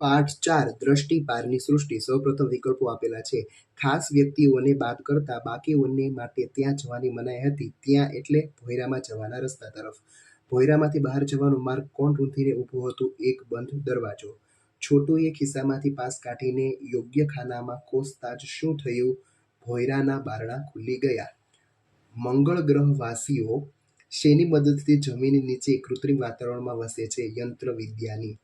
પાઠ ચાર, દ્રષ્ટિ પારની સૃષ્ટિ સૌપ્રથમ વિકલ્પો આપેલા છે. ખાસ વ્યક્તિઓને બાદ કરતા બાકીઓને માટે ત્યાં જવાની મનાઈ હતી. ત્યાં એટલે ભોયરામાં જવાના રસ્તા તરફ. ભોયરામાંથી બહાર જવાનો માર્ગ કોણ રૂંધીને ઊભું હતું એક બંધ દરવાજો. છોટુએ ખિસ્સામાંથી પાસ કાઢીને યોગ્ય ખાનામાં કોસતા જ શું થયું? ભોયરાના બારણા ખુલી ગયા. મંગળ ગ્રહવાસીઓ શેની મદદથી જમીન નીચે કૃત્રિમ વાતાવરણમાં વસે છે? યંત્ર વિદ્યાની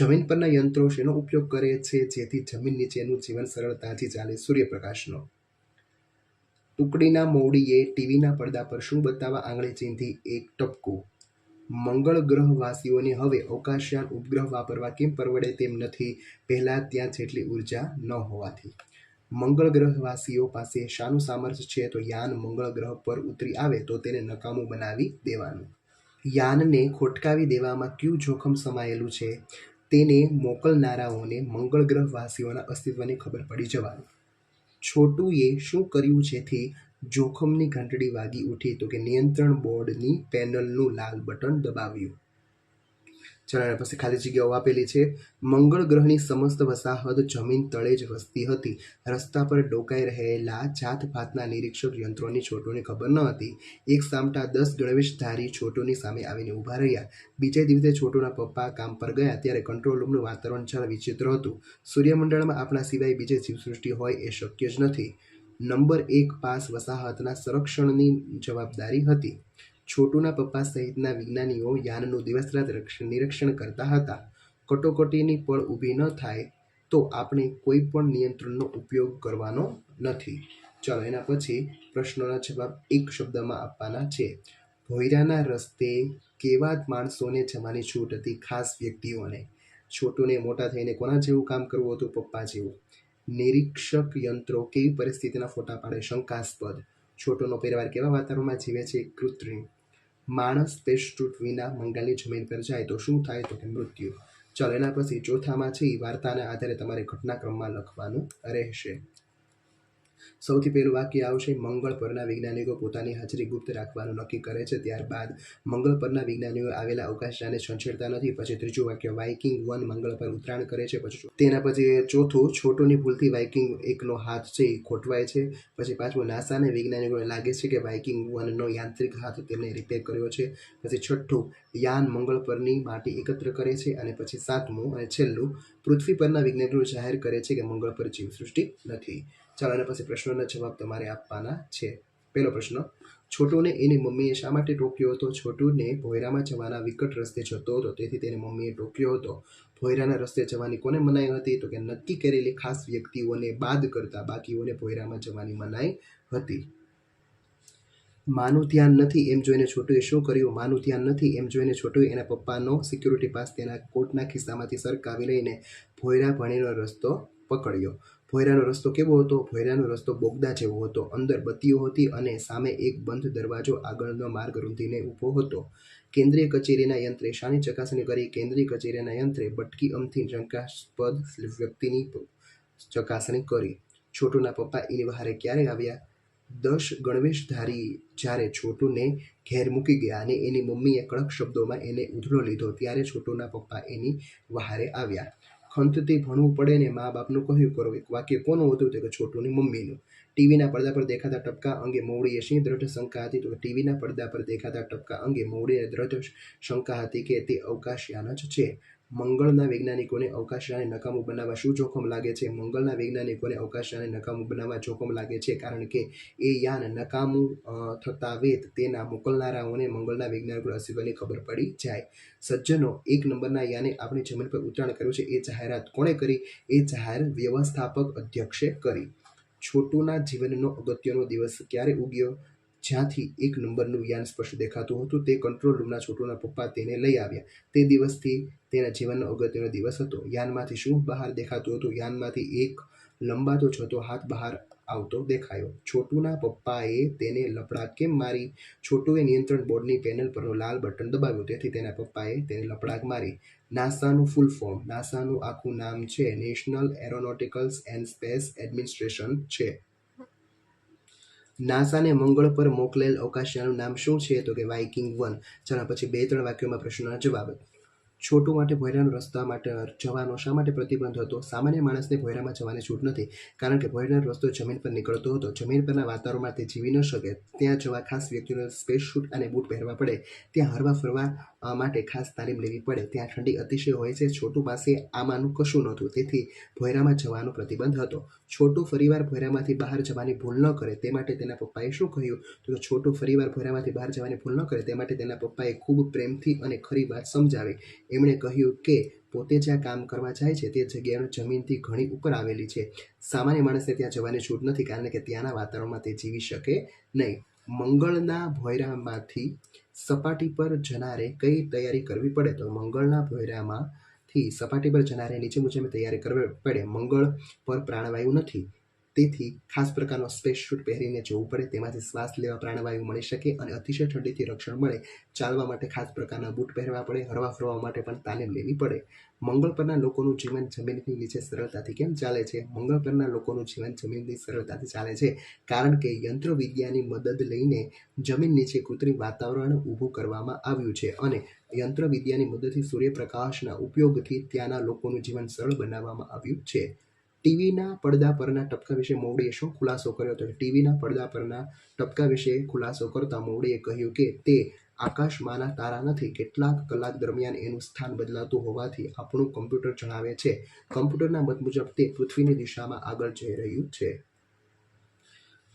જમીન પરના યંત્રો શેનો ઉપયોગ કરે છે, જેથી જમીન નીચેનું જીવન સરળતાથી ચાલે સૂર્યપ્રકાશનો? ટુકડીના મોવડીએ ટીવીના પડદા પર શું બતાવવા આંગળી ચીંધી એક ટપકું? મંગળ ગ્રહવાસીઓને હવે અવકાશયાન ઉપગ્રહ વાપરવા કેમ પરવડે તેમ નથી, પહેલાં ત્યાં જેટલી ઊર્જા ન હોવાથી. મંગળ ગ્રહવાસીઓ પાસે શાનું સામર્થ્ય છે તો યાન મંગળ ગ્રહ પર ઉતરી આવે તો તેને નકામું બનાવી દેવાનું. યાનને ખોટકાવી દેવામાં કયું જોખમ સમાયેલું છે? તેને મોકલનારાઓને મંગળ ગ્રહવાસીઓના અસ્તિત્વની ખબર પડી જવાની. છોટુએ શું કર્યું જેથી જોખમની ઘંટડી વાગી ઉઠી તો કે નિયંત્રણ બોર્ડની પેનલનું લાલ બટન દબાવ્યું. એના પછી ખાલી જગ્યાઓ આપેલી છે. મંગળ ગ્રહની સમસ્ત વસાહત જમીન તળે જ વસતી હતી. રસ્તા પર ડોકાઈ રહેલા જાત ભાતના નિરીક્ષક યંત્રોની છોટોને ખબર ન હતી. એક સામટા દસ ગણવેશધારી છોટોની સામે આવીને ઊભા રહ્યા. બીજે દિવસે છોટોના પપ્પા કામ પર ગયા ત્યારે કંટ્રોલ રૂમનું વાતાવરણ જરા વિચિત્ર હતું. સૂર્યમંડળમાં આપણા સિવાય બીજે જીવસૃષ્ટિ હોય એ શક્ય જ નથી. નંબર એક પાસ વસાહતના સંરક્ષણની જવાબદારી હતી. છોટુના પપ્પા સહિતના વિજ્ઞાનીઓ યાનનું દિવસ રાત રક્ષ- નિરીક્ષણ કરતા હતા. કટોકટીની પળ ઊભી ન થાય તો આપણે કોઈ પણ નિયંત્રણનો ઉપયોગ કરવાનો નથી. ચાલો, એના પછી પ્રશ્નોના જવાબ એક શબ્દમાં આપવાના છે. ભોયરાના રસ્તે કેવા માણસોને જવાની છૂટ હતી ખાસ વ્યક્તિઓને? છોટુને મોટા થઈને કોના જેવું કામ કરવું હતું પપ્પા જેવું? નિરીક્ષક યંત્રો કેવી પરિસ્થિતિના ફોટા પાડે? શંકાસ્પદ. છોટોનો પરિવાર કેવા વાતાવરણમાં જીવે છે? કૃત્રિમ. માણસ સ્પેસસૂટ વિના મંગળની જમીન પર જાય તો શું થાય તો કે મૃત્યુ. ચાલો એના પછી ચોથામાં છે એ વાર્તાના આધારે તમારે ઘટનાક્રમમાં લખવાનું રહેશે. સૌથી પહેલું વાક્ય આવશે, મંગળ પરના વૈજ્ઞાનિકો પોતાની હાજરી ગુપ્ત રાખવાનું નક્કી કરે છે. ત્યારબાદ, મંગળ પરના વૈજ્ઞાનિકો આવેલા અવકાશયાને છંછેડતા નથી. પછી ત્રીજું વાક્ય, વાઇકિંગ વન મંગળ પર ઉતરાણ કરે છે. પછી તેના પછી ચોથું, છોટોની ભૂલથી વાઇકિંગ એકનો હાથ છે એ ખોટવાય છે. પછી પાંચમું, નાસાને વૈજ્ઞાનિકોને લાગે છે કે વાઇકિંગ વનનો યાંત્રિક હાથ તેમણે રિપેર કર્યો છે. પછી છઠ્ઠું, યાન મંગળ પરની માટી એકત્ર કરે છે. અને પછી સાતમું અને છેલ્લું, પૃથ્વી પરના વૈજ્ઞાનિકો જાહેર કરે છે કે મંગળ પર જીવસૃષ્ટિ નથી. ચાલો એના પછી પ્રશ્નોના જવાબ તમારે આપવાના છે. પહેલો પ્રશ્ન, છોટુને એની મમ્મીએ શા માટે ટોક્યો હતો? છોટુને ભોયરામાં જવાના વિકટ રસ્તે જતો હતો. તેથી તેને મમ્મીએ ટોક્યો હતો. ભોયરાના રસ્તે જવાની કોને મનાઈ હતી? તો કે નક્કી કરેલી ખાસ વ્યક્તિઓને બાદ કરતા બાકીઓને ભોયરામાં જવાની મનાઈ હતી. માનું ધ્યાન નથી એમ જોઈને છોટુએ શું કર્યું? માનું ધ્યાન નથી એમ જોઈને છોટુએ એના પપ્પાનો સિક્યુરિટી પાસ તેના કોટના ખિસ્સામાંથી સરકાવી લઈને ભોયરા ભણીનો રસ્તો પકડ્યો. ભોયરાનો રસ્તો કેવો હતો? ભોયરાનો રસ્તો બોગદા જેવો હતો. અંદર બત્તીઓ હતી અને સામે એક બંધ દરવાજો આગળનો માર્ગ રૂંધીને ઊભો હતો. કેન્દ્રીય કચેરીના યંત્રે શાની ચકાસણી કરી. કેન્દ્રીય કચેરીના યંત્રે બટકી અમથી શંકાસ્પદ વ્યક્તિની ચકાસણી કરી. છોટુના પપ્પા એની બહારે ક્યારે આવ્યા? દસ ગણવેશધારી જ્યારે છોટુને ઘેર મૂકી ગયા અને એની મમ્મીએ કડક શબ્દોમાં એને ઉધડો લીધો, ત્યારે છોટુના પપ્પા એની વહારે આવ્યા. ખંતથી ભણવું પડે ને મા બાપનું કહ્યું કરો. એક વાક્ય કોનું હતું તો કે છોટુની મમ્મીનું. ટીવીના પડદા પર દેખાતા ટપકા અંગે મોવડીએ શી દ્રઢ શંકા હતી? તો ટીવીના પડદા પર દેખાતા ટપકા અંગે મોવડીએ દ્રઢ શંકા હતી કે તે અવકાશયાન જ છે. મંગળના વૈજ્ઞાનિકોને અવકાશયાને નકામું બનાવવા શું જોખમ લાગે છે? મંગળના વૈજ્ઞાનિકોને અવકાશયાને નકામું બનાવવા જોખમ લાગે છે કારણ કે એ યાન નકામું થતા વેત તેના મોકલનારાઓને મંગળના વૈજ્ઞાનિકો અસ્તિત્વની ખબર પડી જાય. સજ્જનો એક નંબરના યાને આપણી જમીન પર ઉતરાણ કર્યું છે. એ જાહેરાત કોણે કરી? એ જાહેર વ્યવસ્થાપક અધ્યક્ષે કરી. છોટુના જીવનનો અગત્યનો દિવસ ક્યારે ઉગ્યો? જ્યાંથી એક નંબરનું યાન સ્પષ્ટ દેખાતું હતું, તે કંટ્રોલ રૂમના છોટુના પપ્પા તેને લઈ આવ્યા. તે દિવસથી તેના જીવનનો અગત્યનો દિવસ હતો. યાનમાંથી શું બહાર દેખાતું હતું? યાનમાંથી એક લંબાતો જતો હાથ બહાર આવતો દેખાયો. છોટુના પપ્પાએ તેને લપડા કેમ મારી? છોટુએ નિયંત્રણ બોર્ડની પેનલ પરનું લાલ બટન દબાવ્યું, તેથી તેના પપ્પાએ તેને લપડાક મારી. નાસાનું ફૂલ ફોર્મ નાસાનું આખું નામ છે national aeronauticals and space administration છે. નાસાને મંગળ પર મોકલેલ અવકાશયાનનું નામ શું છે? તો કે વાઇકિંગ વન ચાલો, પછી બે ત્રણ વાક્યોમાં પ્રશ્નોના જવાબ. છોટુ માટે ભોયરાનો રસ્તા માટે જવાનો શા માટે પ્રતિબંધ હતો? સામાન્ય માણસને ભોયરામાં જવાની છૂટ નથી, કારણ કે ભોયરાનો રસ્તો જમીન પર નીકળતો હતો. જમીન પરના વાતાવરણમાં તે જીવી ન શકે. ત્યાં જવા ખાસ વ્યક્તિઓને સ્પેસ શૂટ અને બૂટ પહેરવા પડે. ત્યાં હરવા ફરવા માટે ખાસ તાલીમ લેવી પડે. ત્યાં ઠંડી અતિશય હોય છે. છોટું પાસે આમાંનું કશું નહોતું. તેથી ભોયરામાં જવાનો પ્રતિબંધ હતો. છોટું ફરીવાર ભોયરામાંથી બહાર જવાની ભૂલ ન કરે. તે માટે તેના પપ્પાએ શું કહ્યું? તો છોટું ફરીવાર ભોયરામાંથી બહાર જવાની ભૂલ ન કરે. તે માટે તેના પપ્પાએ ખૂબ પ્રેમથી અને ખરી વાત સમજાવી. એમણે કહ્યું કે પોતે જ્યાં કામ કરવા જાય છે તે જગ્યાનું જમીનથી ઘણી ઉપર આવેલી છે. સામાન્ય માણસને ત્યાં જવાની છૂટ નથી કારણ કે ત્યાંના વાતાવરણમાં તે જીવી શકે નહીં. મંગળના ભોયરામાંથી સપાટી પર જનારે કઈ તૈયારી કરવી પડે તો મંગળના ભોયરામાંથી સપાટી પર જનારે નીચે મુજબ તૈયારી કરવી પડે. મંગળ પર પ્રાણવાયુ નથી. તેથી ખાસ પ્રકારનો સ્પેસ શૂટ પહેરીને જવું પડે, તેમાંથી શ્વાસ લેવા પ્રાણવાયુ મળી શકે અને અતિશય ઠંડીથી રક્ષણ મળે. ચાલવા માટે ખાસ પ્રકારના બૂટ પહેરવા પડે હરવા ફરવા માટે પણ તાલીમ લેવી પડે. મંગળ પરના લોકોનું જીવન જમીનની નીચે સરળતાથી કેમ ચાલે છે? મંગળ પરના લોકોનું જીવન જમીનની સરળતાથી ચાલે છે કારણ કે યંત્રવિદ્યાની મદદ લઈને જમીન નીચે કૃત્રિમ વાતાવરણ ઊભું કરવામાં આવ્યું છે અને યંત્ર વિદ્યાની મદદથી સૂર્યપ્રકાશના ઉપયોગથી ત્યાંના લોકોનું જીવન સરળ બનાવવામાં આવ્યું છે. ટીવીના પડદા પરના ટપકા વિશે મોવડીએ શું ખુલાસો કર્યો તો ટીવીના પડદા પરના ટપકા વિશે ખુલાસો કરતા મોવડીએ કહ્યું કે તે આકાશમાંના તારા નથી, કેટલાક કલાક દરમિયાન એનું સ્થાન બદલાતું હોવાથી આપણું કમ્પ્યુટર જણાવે છે. કમ્પ્યુટરના મત મુજબ તે પૃથ્વીની દિશામાં આગળ જઈ રહ્યું છે.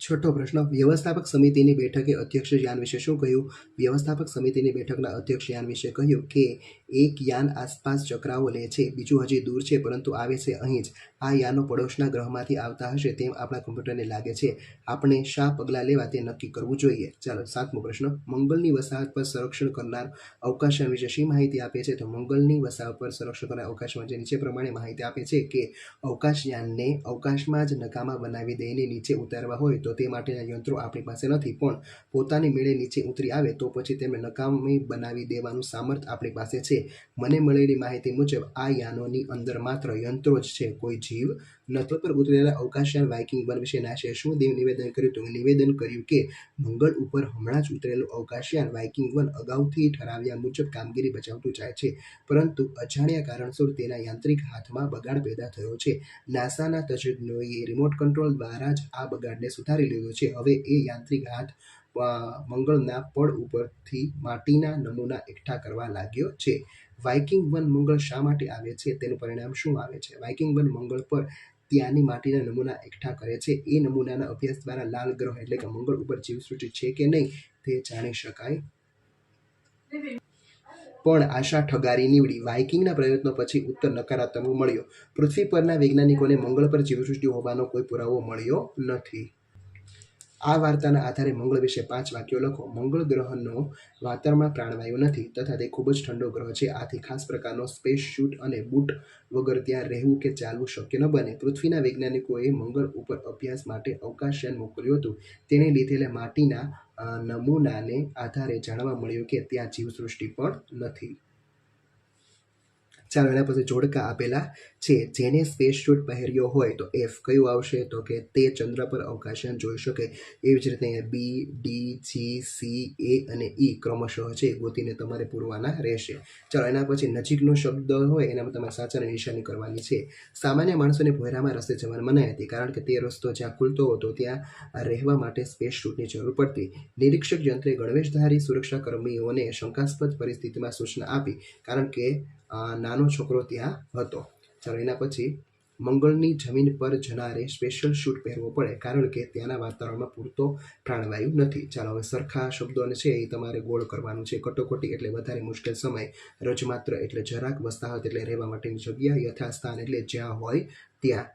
છઠ્ઠો પ્રશ્ન, વ્યવસ્થાપક સમિતિની બેઠકે અધ્યક્ષ યાન વિશે શું કહ્યું? વ્યવસ્થાપક સમિતિની બેઠકના અધ્યક્ષ યાન વિશે કહ્યું કે, એક યાન આસપાસ ચક્રાઓ લે છે, બીજું હજી દૂર છે, પરંતુ આવે છે અહીં જ. આ યાનો પડોશના ગ્રહમાંથી આવતા હશે તેમ આપણા કમ્પ્યુટરને લાગે છે. આપણે શા પગલાં લેવા તે નક્કી કરવું જોઈએ? ચાલો, સાતમો પ્રશ્ન. મંગળની વસાહત પર સંરક્ષણ કરનાર અવકાશયાન વિશે શી માહિતી આપે છે? તો મંગળની વસાહત પર સંરક્ષણ કરનાર અવકાશમાં જે નીચે પ્રમાણે માહિતી આપે છે કે અવકાશયાનને અવકાશમાં જ નકામા બનાવી દઈને નીચે ઉતારવા હોય તો તે માટેના યંત્રો આપણી પાસે નથી, પણ પોતાની મેળે નીચે ઉતરી આવે તો પછી તેમને નકામી બનાવી દેવાનું સામર્થ્ય આપણી પાસે છે. મને મળેલી માહિતી મુજબ, આ યાનોની અંદર માત્ર યંત્રો જ છે, કોઈ જીવ નથી પર ઉતરેલા અવકાશયાન વાઇકિંગ વન વિશેના નાશે શું દેવ નિવેદન કર્યું? તો નિવેદન કર્યું કે, મંગળ ઉપર હમણાં જ ઉતરેલું અવકાશયાન વાઇકિંગ વન અગાઉથી ઠરાવ્યા મુજબ કામગીરી બજાવતું જાય છે. પરંતુ અજાણ્યા કારણસર તેના યાંત્રિક હાથમાં બગાડ પેદા થયો છે. નાસાના તજજ્ઞોએ રિમોટ કંટ્રોલ દ્વારા જ આ બગાડને સુધારી લીધો છે. હવે એ યાંત્રિક હાથ મંગળના પડ ઉપરથી માટીના નમૂના એકઠા કરવા લાગ્યો છે. વાઇકિંગ વન મંગળ શા માટે આવે છે? તેનું પરિણામ શું આવે છે? વાઇકિંગ વન મંગળ પર ત્યાંની માટીના નમૂના એકઠા કરે છે. એ નમૂનાના અભ્યાસ દ્વારા લાલ ગ્રહ એટલે કે મંગળ ઉપર જીવસૃષ્ટિ છે કે નહીં તે જાણી શકાય. પણ આશા ઠગારી નીવડી. વાઇકિંગના પ્રયત્નો પછી ઉત્તર નકારાત્મક મળ્યો. પૃથ્વી પરના વૈજ્ઞાનિકોને મંગળ પર જીવસૃષ્ટિ હોવાનો કોઈ પુરાવો મળ્યો નથી. આ વાર્તાના આધારે મંગળ વિશે પાંચ વાક્યો લખો. મંગળ ગ્રહનો વાતાવરણમાં પ્રાણવાયુ નથી તથા તે ખૂબ જ ઠંડો ગ્રહ છે. આથી ખાસ પ્રકારનો સ્પેસ શૂટ અને બૂટ વગર ત્યાં રહેવું કે ચાલવું શક્ય ન બને. પૃથ્વીના વૈજ્ઞાનિકોએ મંગળ ઉપર અભ્યાસ માટે અવકાશયાન મોકલ્યું હતું. તેણે લીધેલા માટીના નમૂનાને આધારે જાણવા મળ્યું કે ત્યાં જીવસૃષ્ટિ પણ નથી. ચાલો એના પછી જોડકા આપેલા છે. જેને સ્પેસ શૂટ પહેર્યો હોય તો એફ કયું આવશે? તો કે તે ચંદ્ર પર અવકાશયાન જોઈ શકે. એવી જ રીતે બી ડી જી સી એ અને ઈ ક્રમશઃ છે. ગોતીને તમારે પૂરવાના રહેશે. ચાલો, એના પછી નજીકનો શબ્દ હોય એનામાં તમારે સાચાને નિશાની કરવાની છે. સામાન્ય માણસોને ભોયરામાં રસ્તે જવાની મનાઈ હતી, કારણ કે તે રસ્તો જ્યાં ખુલતો હતો, ત્યાં રહેવા માટે સ્પેસ શૂટની જરૂર પડતી. નિરીક્ષક યંત્રે ગણવેશધારી સુરક્ષા કર્મીઓને શંકાસ્પદ પરિસ્થિતિમાં સૂચના આપી, કારણ કે નાનો છોકરો ત્યાં હતો. ચાલો એના પછી મંગળની જમીન પર જનારે સ્પેશિયલ શૂટ પહેરવો પડે કારણ કે ત્યાંના વાતાવરણમાં પૂરતો પ્રાણવાયુ નથી. ચાલો હવે સરખા શબ્દોને છે એ તમારે ગોળ કરવાનું છે. કટોકટી એટલે વધારે મુશ્કેલ સમય રજમાત્ર એટલે જરાક વસ્તાહત એટલે રહેવા માટેની જગ્યા, યથાસ્થાન એટલે જ્યાં હોય ત્યાં.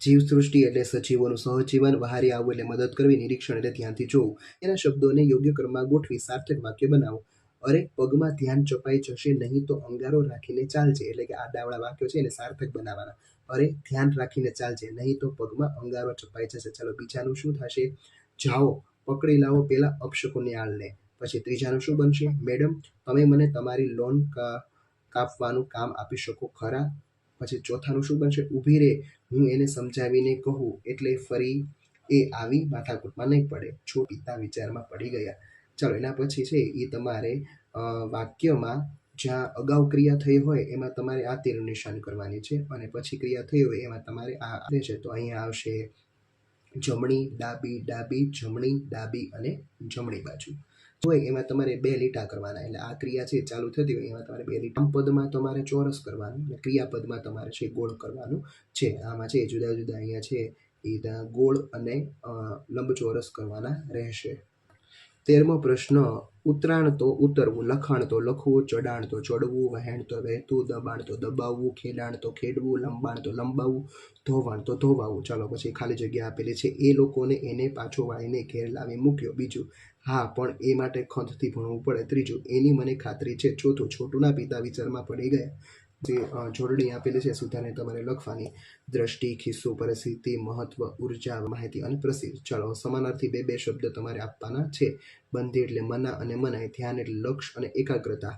જીવસૃષ્ટિ એટલે સજીવોનું સહજીવન બહારી આવવું એટલે મદદ કરવી, નિરીક્ષણ એટલે ધ્યાનથી જોવું. એના શબ્દોને યોગ્ય ક્રમમાં ગોઠવી, સાર્થક વાક્ય બનાવો. અરે, પગમાં ધ્યાન ચપાઈ જશે નહીં તો અંગારો રાખીને ચાલજે, એટલે કે આ ડાવડા વાક્યો છે એને સાર્થક બનાવવાના. અરે, ધ્યાન રાખીને ચાલજે, નહીં તો પગમાં અંગારો ચપાઈ જશે. ચાલો, બીજાનું શું થશે? જાઓ, પકડી લાવો પેલા આળને. પછી ત્રીજાનું શું બનશે? મેડમ, તમે મને તમારી લોન કાપવાનું કામ આપી શકો ખરા? પછી ચોથાનું શું બનશે? ઊભી રે, હું એને સમજાવીને કહું, એટલે ફરી એ આવી માથાકૂટમાં નહીં પડે. છો પિતા વિચારમાં પડી ગયા. ચાલો એના પછી છે એ તમારે વાક્યમાં જ્યાં અગાઉ ક્રિયા થઈ હોય એમાં તમારે આ તીરનું નિશાન કરવાની છે અને પછી ક્રિયા થઈ હોય એમાં તમારે આ આવે છે. તો અહીંયા આવશે જમણી, ડાબી ડાબી, જમણી, ડાબી અને જમણી બાજુ. હોય એમાં તમારે બે લીટા કરવાના, એટલે આ ક્રિયા છે ચાલુ થતી હોય, એમાં તમારે બે લીટા. પદમાં તમારે ચોરસ કરવાનું અને ક્રિયાપદમાં તમારે છે ગોળ કરવાનું છે. આમાં છે જુદા જુદા અહીંયા છે એ ગોળ અને લંબચોરસ કરવાના રહેશે. તેરમો પ્રશ્ન ઉતરાણ તો ઉતરવું લખાણ તો લખવું ચડાણ તો ચડવું વહેણ તો વહેતું દબાણ તો દબાવવું ખેડાણ તો ખેડવું લંબાણ તો લંબાવવું ધોવાણ તો ધોવાવું. ચાલો પછી ખાલી જગ્યા આપેલી છે. એ લોકોને એને પાછો વાળીને ઘેર લાવી મૂક્યો. બીજું, હા, પણ એ માટે ખંતથી ભણવું પડે. ત્રીજું, એની મને ખાતરી છે. ચોથું, છોટુના પિતા વિચારમાં પડી ગયા. જે જોડણી આપેલી છે સુધાને તમારે લખવાની. દ્રષ્ટિ, ખિસ્સો, પરિસ્થિતિ, મહત્વ, ઊર્જા, માહિતી અને પ્રસિદ્ધ. ચાલો, સમાનાર્થી બે બે શબ્દ તમારે આપવાના છે. બંધી એટલે મના અને મનાય. ધ્યાન એટલે લક્ષ અને એકાગ્રતા.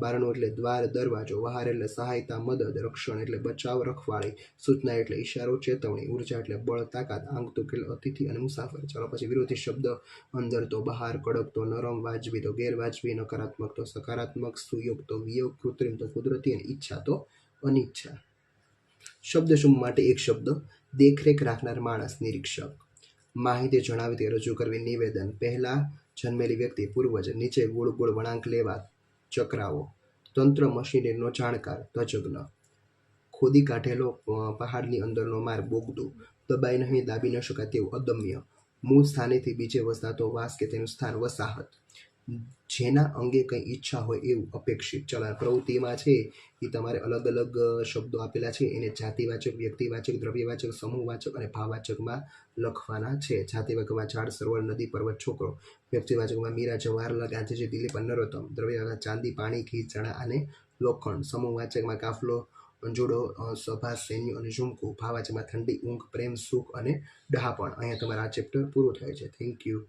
બારણું એટલે દ્વાર, દરવાજો, વહાર એટલે સહાયતા, મદદ, રક્ષણ એટલે બચાવ, રખવાળી, સૂચના એટલે ઈશારો, ચેતવણી, ઊર્જા એટલે બળ, તાકાત આંગતુક એટલે અતિથિ અને મુસાફર. ચાલો પછી વિરોધી શબ્દ અંદર તો બહાર, કડક તો નરમ, વાજબી તો ગેરવાજબી, નકારાત્મક તો સકારાત્મક, સુયોગ તો વિયોગ, કૃત્રિમ તો કુદરતી અને ઈચ્છા તો અનિચ્છા. શબ્દ શું માટે એક શબ્દ? દેખરેખ રાખનાર માણસ, નિરીક્ષક. માહિતી જણાવી તે રજૂ કરવી નિવેદન. પહેલા જન્મેલી વ્યક્તિ, પૂર્વજ, નીચે ગુળ ગુળ વળાંક લેવા ચક્રાવો. તંત્ર મશીનરીનો જાણકાર, તજજ્ઞ. ખોદી કાઢેલો પહાડની અંદરનો માર્ગ બોગદો. દબાઈ નહીં, દાબી ન શકાય તેવું અદમ્ય. મૂળ સ્થાનેથી બીજે વસાતો વાસ કે તેનું સ્થાન વસાહત. જેના અંગે કંઈ ઈચ્છા હોય એવું અપેક્ષિત ચલણ પ્રવૃત્તિમાં છે, એ તમારે અલગ અલગ શબ્દો આપેલા છે. એને જાતિવાચક, વ્યક્તિવાચક, દ્રવ્યવાચક, સમૂહવાચક અને ભાવવાચકમાં લખવાના છે. જાતિવાચકમાં ઝાડ, સરોવર, નદી, પર્વત, છોકરો. વ્યક્તિવાચકમાં મીરા, જવાહરલાલ ગાંધીજી, દિલીપ નરોત્તમ. દ્રવ્યવાચક ચાંદી, પાણી, ઘી, ચણા અને લોખંડ. સમૂહવાચકમાં કાફલો જોડો સભા, સૈન્ય અને ઝુમકું. ભાવવાચકમાં ઠંડી, ઊંઘ, પ્રેમ, સુખ અને ડહાપણ. અહીંયા તમારા આ ચેપ્ટર પૂરું થાય છે. Thank you